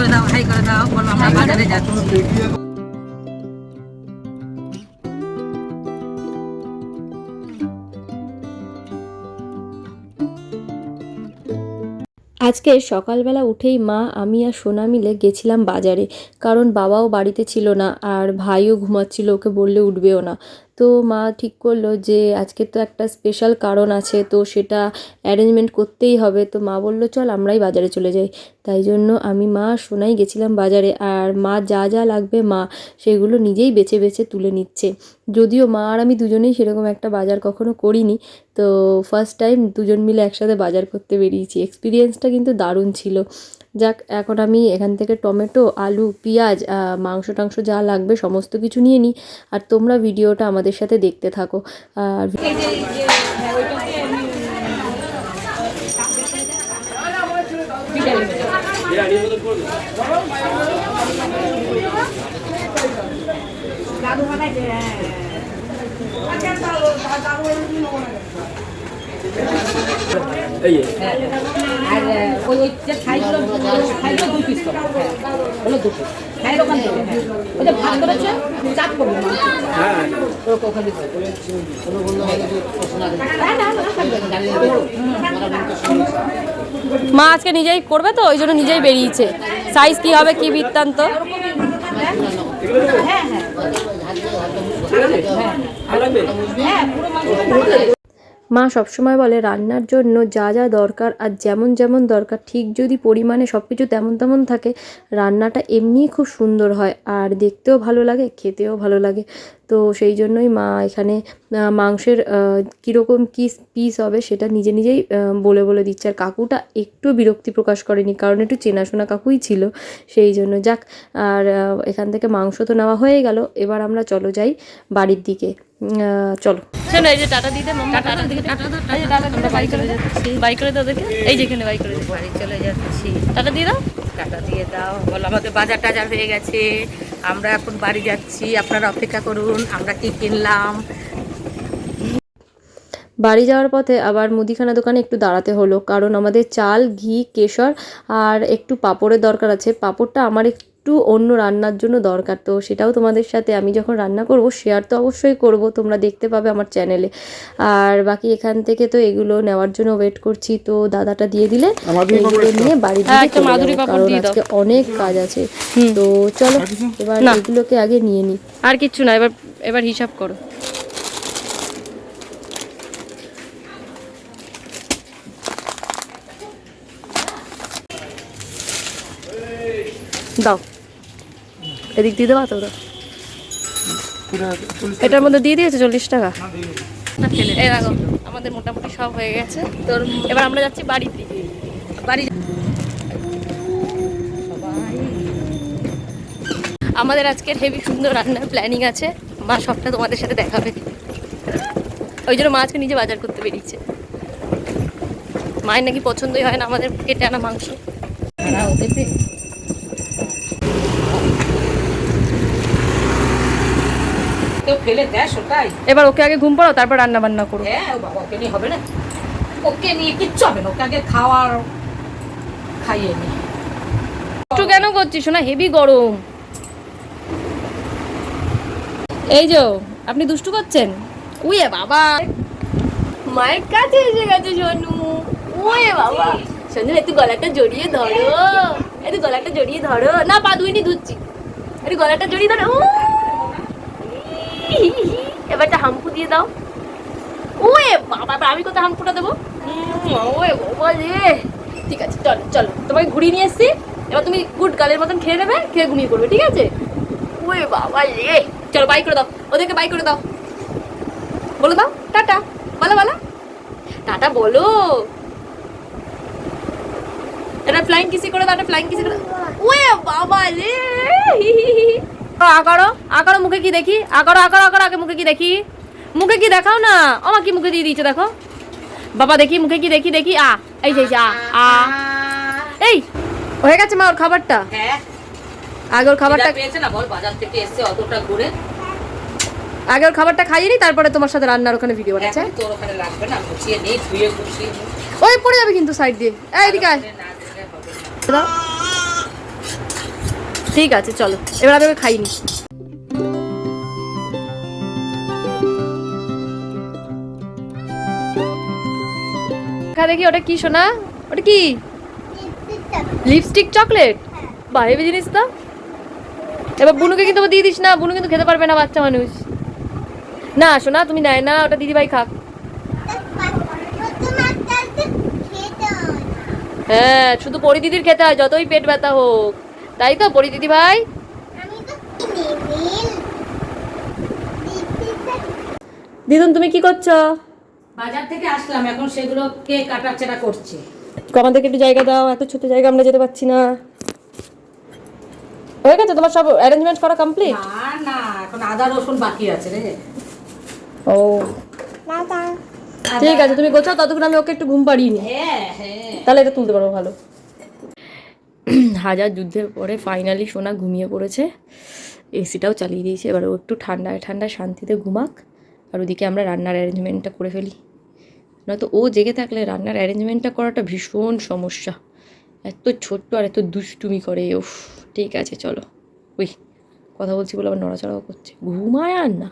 করে দাও হাই করে দাও বলো আমরা বাজারে যাচ্ছি। আজকে সকালবেলা উঠেই মা আমি আর সোনা মিলে গেছিলাম বাজারে কারণ বাবাও বাড়িতে ছিল না আর ভাইও ঘুমাচ্ছিল ওকে বললে উঠবেও না। তো মা ঠিক করল যে আজকে তো একটা স্পেশাল কারণ আছে, তো সেটা অ্যারেঞ্জমেন্ট করতেই হবে। তো মা বলল, চল আমরাই বাজারে চলে যাই। তাই জন্য আমি মা সোনাই গেছিলাম বাজারে, আর মা যা যা লাগবে মা সেগুলো নিজেই বেছে বেছে তুলে নিচ্ছে। যদিও মা আর আমি দুজনেই সেরকম একটা বাজার কখনো করিনি, তো ফার্স্ট টাইম দুজন মিলে একসাথে বাজার করতে বেরিয়েছি। এক্সপিরিয়েন্সটা কিন্তু দারুণ ছিল। যাক এখন আমি এখান থেকে টমেটো আলু পেঁয়াজ মাংস টাংস যা লাগবে সমস্ত কিছু নিয়ে নিই আর তোমরা ভিডিওটা আমাদের সাথে দেখতে থাকো আর এই আর ওই ওই যে। খাইগুলো খাইগুলো দুই পিস করো হলো দু পিস খাইয়ের ওখান থেকে ওই যে ভাত করেছে চাপ করব হ্যাঁ ওখান থেকে না, না, না, না, মা আজকে নিজেই করবে তো ওই জন্য নিজেই বেরিয়েছে। সাইজ কি হবে কি বৃত্তান্ত? হ্যাঁ হ্যাঁ। মা সবসময় বলে, রান্নার জন্য যা যা দরকার আর যেমন যেমন দরকার, ঠিক যদি পরিমাণে সব কিছু তেমন তেমন থাকে, রান্নাটা এমনিই খুব সুন্দর হয় আর দেখতেও ভালো লাগে, খেতেও ভালো লাগে। তো সেই জন্যই মা এখানে মাংসের কীরকম কী পিস হবে সেটা নিজে নিজেই বলে বলে দিচ্ছে। আর কাকুটা একটু বিরক্তি প্রকাশ করেনি কারণ একটু চেনাশোনা কাকুই ছিল সেই জন্য। যাক আর এখান থেকে মাংস তো নেওয়া হয়ে গেল। এবার আমরা চলো যাই বাড়ির দিকে। চলো। শোনো এই যে টাটা দিতে টাটা টাটা এই যে টাটা আমরা বাই করে যাচ্ছি। বাই করে দাও দেখে। এই যেখানে বাই করে বাড়ি চলে যাচ্ছি। টাটা দিয়ে দাও। টাকা দিয়ে দাও। বলো আমাদের বাজার টাজার হয়ে গেছে। আমরা এখন বাড়ি যাচ্ছি, আপনারা অপেক্ষা করুন, আমরা কি কিনলাম। বাড়ি যাওয়ার পথে আবার মুদিখানা দোকানে একটু দাঁড়াতে হলো, কারণ আমাদের চাল, ঘি, কেশর আর একটু পাপড়ের দরকার আছে। পাপড়টা আমার একটু অন্য রান্নার জন্য দরকার। তো সেটাও তোমাদের সাথে আমি যখন রান্না করব শেয়ার তো অবশ্যই করব তোমরা দেখতে পাবে আমার চ্যানেলে আর বাকি এখান থেকে তো এগুলো নেওয়ার জন্য ওয়েট করছি তো দাদাটা দিয়ে দিলে নিয়ে বাড়ির দিকে কারণ আজকে অনেক কাজ আছে। তো চলো এবার এগুলোকে আগে নিয়ে নিই আর কিচ্ছু না এবার এবার হিসাব করো। দাও। এদিক দিয়ে দেওয়া তো ওরা এটার মধ্যে দিয়ে দিয়েছে চল্লিশ টাকা? এই দেখো আমাদের মোটামুটি সব হয়ে গেছে। তোর এবার আমরা যাচ্ছি বাড়ির দিকে বাড়ি আমাদের আজকের হেভি সুন্দর রান্নার প্ল্যানিং আছে। মা সবটা তোমাদের সাথে দেখাবে। ওই জন্য মা আজকে নিজে বাজার করতে বেরিয়েছে। মায়ের নাকি পছন্দই হয় না আমাদের কেটে আনা মাংস ভাড়া ও দেবে কেউ ফেলে দেশ ওটাই। এবার ওকে আগে ঘুম পাড়ো তারপর রান্না বান্না করো। হ্যাঁ ও বাবা ওকে নিয়ে হবে না। ওকে নিয়ে কিচ্ছু হবে না ওকে আগে খাওয়ার খাইয়ে নি। একটু কেন করছিস শোনা হেভি গরম। এই যে আপনি দুষ্টু করছেন? উয়ে বাবা। মায়ের কাছে এসে গেছে সোনু। উয়ে বাবা। সোনু একটু গলাটা জড়িয়ে ধরো। একটু গলাটা জড়িয়ে ধরো। না পা ধুইনি ধুচ্ছি। একটু গলাটা জড়িয়ে ধরো! এবারটা হাম্পু দিয়ে দাও। ওয়ে বাবা আমি কোথায় হাম্পুটা দেবো? ওয়ে রে। ঠিক আছে, চলো চলো। তোমাকে ঘুরিয়ে নিয়ে এসছি। এবার তুমি গুড গালের মতন খেয়ে নেবে, খেয়ে ঘুমিয়ে পড়বে, ঠিক আছে? ওয়ে বাবা রে। চলো বাই করে দাও। ওদেরকে বাই করে দাও। বলে দাও, টাটা। বলো বলো। টাটা, বলো। এটা ফ্লাইং কিসি করে দাও, এটা ফ্লাইং কিসি করে। ওয়ে বাবা রে। আকারো আকারো মুখে কি দেখি? আকারো আকারো আকারো আগে মুখে কি দেখি? মুখে কি দেখাও না? আমার কি মুখে দিয়ে দিয়েছে দেখো। বাবা দেখি মুখে কি দেখি দেখি আ এই যে আ আ। এই হয়ে গেছে মা ওর খাবারটা। হ্যাঁ। আগে ওর খাবারটা পেয়েছে না বল বাজার থেকে এসে অতটা ঘুরে। আগে ওর খাবারটা খাইয়ে নি তারপরে তোমার সাথে রান্নার ওখানে ভিডিও বানাচ্ছে তোর ওখানে লাগবে না গুছিয়ে নেই ধুয়ে গুছিয়ে ওই পড়ে যাবে কিন্তু সাইড দিয়ে। এই এদিকে আয়। দাও। ঠিক আছে, চলো। এবার আমি খাইনি দেখি ওটা কি শোনা ওটা কি? Lipstick chocolate? বাইরে জিনিস তো। এবার বুনুকে কিন্তু দিয়ে দিস না, বুনু কিন্তু খেতে পারবে না, বাচ্চা মানুষ। না শোনা তুমি নেয় না, ওটা দিদি ভাই খাক। হ্যাঁ শুধু পরি দিদির খেতে হয়, যতই পেট ব্যথা হোক। তাই তো পরি দিদি ভাই? দিদুন তুমি কি করছ? বাজার থেকে আসলাম এখন সেগুলোকে কাটাছেড়া করছি। আমাদেরকে একটু জায়গা দাও এত ছোট জায়গা আমরা যেতে পারছি না। হয়ে গেছে তোমার সব অ্যারেঞ্জমেন্ট করা কমপ্লিট না না এখন আদা রসুন বাকি আছে রে। ও। ঠিক আছে তুমি গোছাও ততক্ষণ আমি ওকে একটু ঘুম পাড়িয়ে নিই। হ্যাঁ হ্যাঁ। তাহলে এটা তুলতে পারব ভালো। হাজার যুদ্ধের পরে ফাইনালি সোনা ঘুমিয়ে পড়েছে। এসিটাও চালিয়ে দিয়েছে। এবার ও একটু ঠান্ডায় ঠান্ডায় শান্তিতে ঘুমাক। আর ওদিকে আমরা রান্নার অ্যারেঞ্জমেন্টটা করে ফেলি। নয়তো ও জেগে থাকলে রান্নার অ্যারেঞ্জমেন্টটা করাটা ভীষণ সমস্যা। এত ছোট্ট আর এত দুষ্টুমি করে। উফ, ঠিক আছে, চলো। ওই কথা বলছি বলে আবার নড়াচড়াও করছে। ঘুমায় আর না।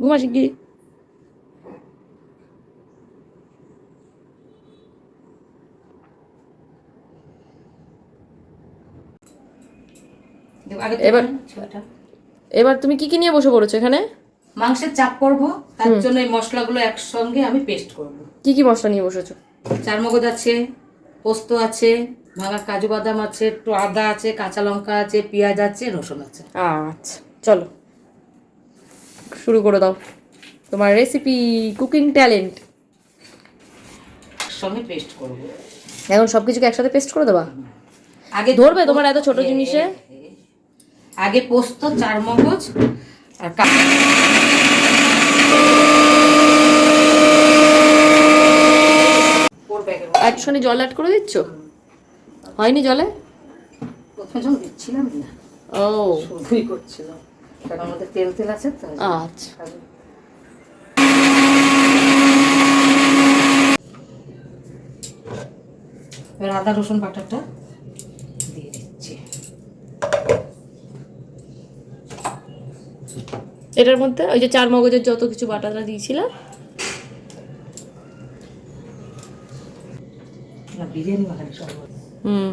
ঘুমা শিগগিরি এবার- এবার তুমি কি কি নিয়ে বসে পড়েছো এখানে? মাংসের চাপ করব তার জন্য এই মশলাগুলো একসঙ্গে আমি পেস্ট করব। কি কি মশলা নিয়ে বসেছো? চারমগজ আছে পোস্ত আছে ভাঙা কাজু বাদাম আছে একটু আদা আছে কাঁচা লঙ্কা আছে পেঁয়াজ আছে রসুন আছে। আচ্ছা চলো। শুরু করে দাও। তোমার রেসিপি কুকিং ট্যালেন্ট একসঙ্গে পেস্ট করব। এখন সব কিছুকে একসাথে পেস্ট করে দেবা? আগে ধরবে তোমার এত ছোট জিনিসে? আগে পোস্ত চার মগজ আর। একসঙ্গে জল অ্যাড করে দিচ্ছ? হয়নি জলে? প্রথমে দিচ্ছিলাম না ও। শুধুই করছিলাম কারণ আমাদের তেল তেল আছে তো আচ্ছা। এবার আদা রসুন বাটাটা দিয়ে দিচ্ছি এটার মধ্যে ওই যে চার মগজের যত কিছু বাটাটা দিয়েছিলাম। না, বিরিয়ানি মশলা সব হুম।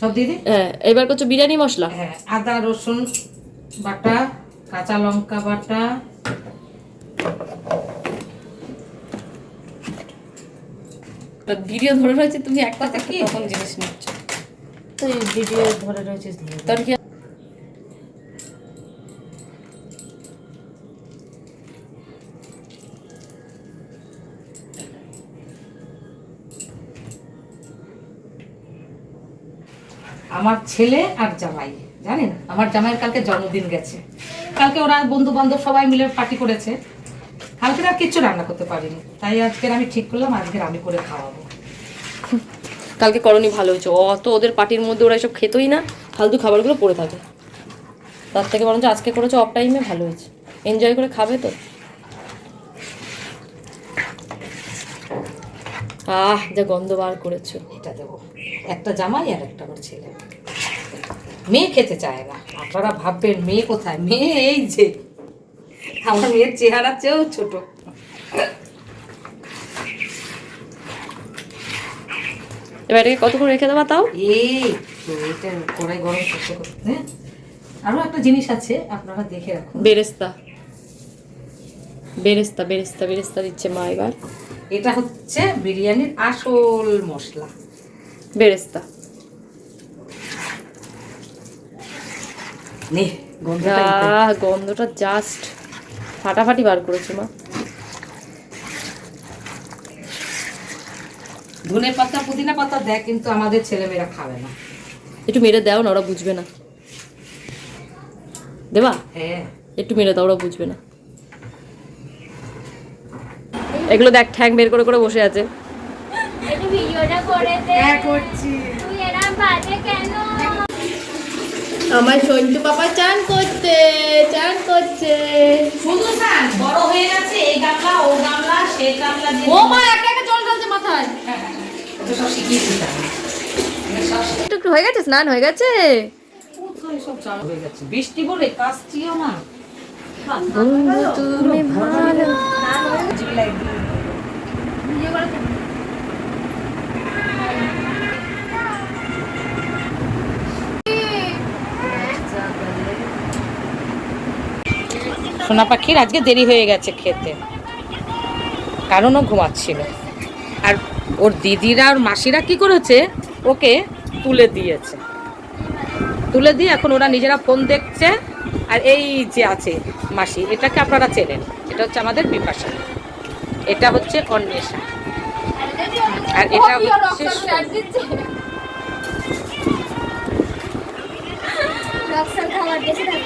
সব দিয়ে হ্যাঁ এবার করছ বিরিয়ানি মশলা? হ্যাঁ আদা রসুন বাটা কাঁচা লঙ্কা বাটা। ভিডিও ধরে রয়েছে তুমি একটা কথা কি? তখন জিনিস নিচ্ছ। তো ভিডিও ধরে রয়েছে তার কি আমার ছেলে আর জামাই জানেন? আমার জামাইয়ের কালকে জন্মদিন গেছে। কালকে ওরা বন্ধু বান্ধব সবাই মিলে পার্টি করেছে। কালকে আর কিচ্ছু রান্না করতে পারিনি। তাই আজকের আমি ঠিক করলাম আজকের আমি করে খাওয়াবো। কালকে করনি ভালো হয়েছে। অত ওদের পার্টির মধ্যে ওরা এসব খেতই না ফালতু খাবারগুলো পড়ে থাকে। তার থেকে বরঞ্চ আজকে করেছ অফ টাইমে ভালো হয়েছে। এনজয় করে খাবে তো? আহ যা গন্ধ বার করেছ। এটা দেবো। একটা জামাই আর একটা আমার ছেলে। মেয়ে খেতে চায় না। আপনারা ভাববেন মেয়ে কোথায়? মেয়ে এই যে আমার মেয়ের চেহারা চেয়েও ছোট। এবার এটাকে কতক্ষণ রেখে দেবা তাও? এই এটা কড়াই গরম করতে করতে আরও একটা জিনিস আছে আপনারা দেখে রাখুন। বেরেস্তা। বেরেস্তা বেরেস্তা বেরেস্তা দিচ্ছে মা এবার। এটা হচ্ছে বিরিয়ানির আসল মশলা। বেরেস্তা। নে গন্ধটা গন্ধটা জাস্ট ফাটাফাটি বার করেছে মা। ধনে পাতা পুদিনা পাতা দেয় কিন্তু আমাদের ছেলেমেয়েরা খাবে না। একটু মেরে দাও না ওরা বুঝবে না। দেবা? হ্যাঁ। একটু মেরে দাও ওরা বুঝবে না। এগুলো দেখ ঠ্যাং বের করে করে বসে আছে। ভিডিওটা করে দে। হ্যাঁ করছি। তুই এরম বাজে কেন? আমার সঞ্জু পাপা চান করতে চান করছে। শুধু স্যার বড় হয়ে গেছে এই গামলা ও গামলা সে গামলা ও মা একা একা জল ঢালছে মাথায়। হ্যাঁ, হ্যাঁ, হ্যাঁ। সব শিখিয়ে একটু হয়ে গেছে স্নান হয়ে গেছে? বৃষ্টি বলে কাশছিও না বন্ধু তুমি ভালো। সোনা পাখির আজকে দেরি হয়ে গেছে খেতে। কারণ ও ঘুমাচ্ছিল। আর ওর দিদিরা ওর মাসিরা কি করেছে? ওকে তুলে দিয়েছে। তুলে দিয়ে এখন ওরা নিজেরা ফোন দেখছে। আর এই যে আছে মাসি এটাকে আপনারা চেনেন। এটা হচ্ছে আমাদের বিপাশা এটা হচ্ছে অন্বেষা। আর এটা হচ্ছে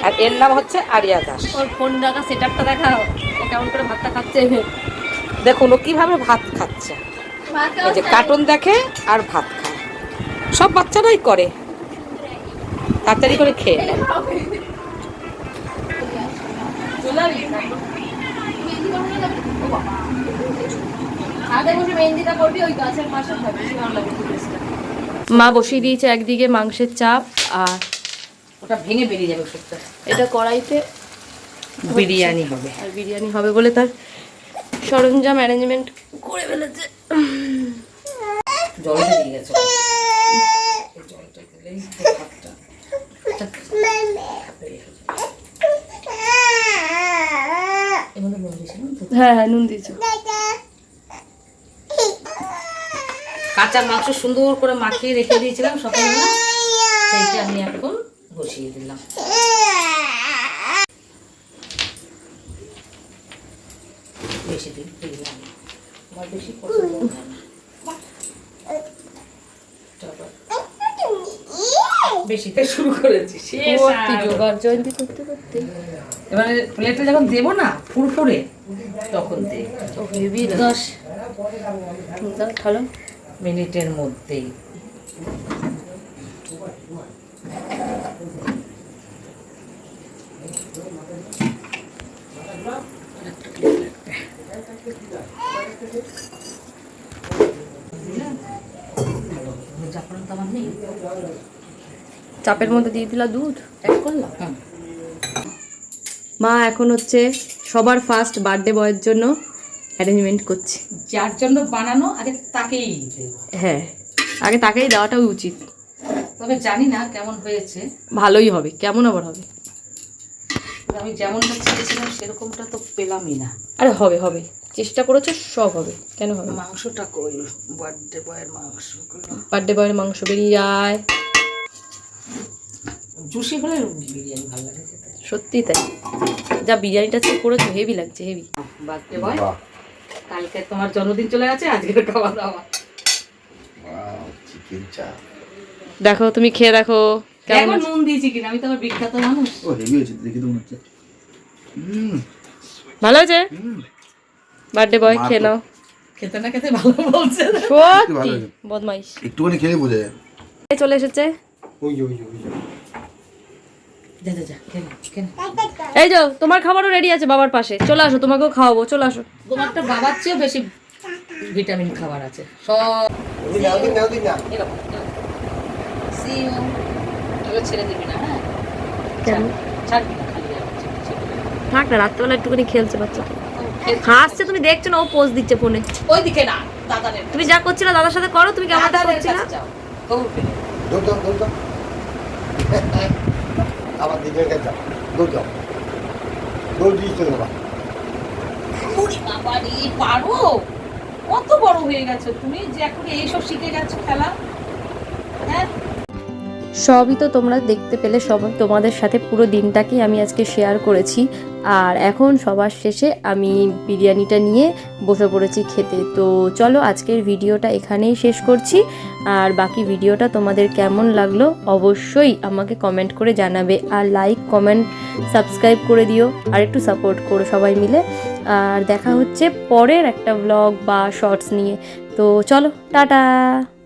আর এর নাম হচ্ছে আরিয়া দাস। ওর ফোন রাখা সেট আপটা দেখাও ও কেমন করে ভাতটা খাচ্ছে। দেখুন ও কীভাবে ভাত খাচ্ছে। এই যে কার্টুন দেখে আর ভাত খায়। সব বাচ্চারাই করে। তাড়াতাড়ি করে খেয়ে নেয়। মা বসিয়ে দিয়েছে একদিকে মাংসের চাপ আর ওটা ভেঙে বেরিয়ে যাবে ওষুধটা এটা কড়াইতে বিরিয়ানি হবে। আর বিরিয়ানি হবে বলে তার সরঞ্জাম অ্যারেঞ্জমেন্ট করে ফেলেছে। জল দিয়ে গেছে। জলটা দিলেই ভাতটা। হ্যাঁ হ্যাঁ নুন দিয়েছ। কাঁচা মাংস সুন্দর করে মাখিয়ে রেখে দিয়েছিলাম সকালবেলা। সেইটা আমি এখন বসিয়ে দিলাম। বেশি দিন দিলাম আমার বেশি পছন্দ হয় না। বেশিতে শুরু করেছি। শেষ ভর্তি আর- জোগাড় জয়ন্তী করতে করতে। এবারে প্লেটে যখন দেবো না ফুরফুরে তখন হেভি দশ মিনিটের মধ্যেই জাফরান তো আমার নেই চাপের মধ্যে দিয়ে দিলা দুধ? অ্যাড করলাম মা এখন হচ্ছে সবার ফার্স্ট বার্থডে বয়ের জন্য অ্যারেঞ্জমেন্ট করছে। যার জন্য বানানো আগে তাকেই হ্যাঁ আগে তাকেই দেওয়াটাও উচিত। তবে জানি না কেমন হয়েছে। ভালোই হবে কেমন আবার হবে? আমি যেমনটা চেয়েছিলাম সেরকমটা তো পেলামই না। আরে হবে হবে। চেষ্টা করেছ সব হবে। কেন হবে? মাংসটা কই? বার্থডে বয়ের মাংসগুলো বার্থডে বয়ের মাংস বেরিয়ে যায় জুসি হলে বিরিয়ানি ভালো লাগে সত্যি তাই। যা বিরিয়ানিটা আজকে করেছ হেভি লাগছে হেভি বার্থডে বয় কালকে তোমার জন্মদিন চলে গেছে আজকে খাওয়া দাওয়া। দেখো তুমি খেয়ে দেখো কেমন নুন দিয়েছি কিনা আমি তো আমার বিখ্যাত মানুষ। ও হেভি হয়েছে দেখে তো মনে হচ্ছে। হুম। ভালো হয়েছে? হুম। বার্থডে বয় খেয়ে নাও। খেতে না খেতে ভালো বলছে। সত্যি। বদমাইশ। একটুখানি খেলে বোঝা। যায় চলে এসেছে। ওই ওই ওই এই যাও তোমার খাবারও রেডি আছে বাবার পাশে। চলে আসো তোমাকেও খাওয়াবো চলে আসো। তোমারটা বাবার চেয়েও বেশি ভিটামিন খাবার আছে। সব ছেড়ে দিবি না হ্যাঁ। থাক না রাত্রেবেলা একটুখানি খেলছে বাচ্চা। হাসছে তুমি দেখছ না ও পোজ দিচ্ছে ফোনে ওই দিকে না দাদানের তুমি যা করছিলে দাদার সাথে করো তুমি কেমন দাদানের করছিলে? কাছে যাও। দাও দাও আবার দিদির কাছে যাও। দৌড় দাও দৌড় দিয়েছ বাবা ওরে বাবা পারো? কত বড় হয়ে গেছো তুমি যে এখন এইসব শিখে গেছো খেলা। হ্যাঁ? সবই তো তোমরা দেখতে পেলে সবাই তোমাদের সাথে পুরো দিনটাকেই আমি আজকে শেয়ার করেছি। আর এখন সবার শেষে আমি বিরিয়ানিটা নিয়ে বসে পড়েছি খেতে। তো চলো আজকের ভিডিওটা এখানেই শেষ করছি। আর বাকি ভিডিওটা তোমাদের কেমন লাগল অবশ্যই আমাকে কমেন্ট করে জানাবে। আর লাইক কমেন্ট সাবস্ক্রাইব করে দিও। আর একটু সাপোর্ট করো সবাই মিলে। আর দেখা হচ্ছে পরের একটা ব্লগ বা শর্টস নিয়ে। তো চলো, টাটা!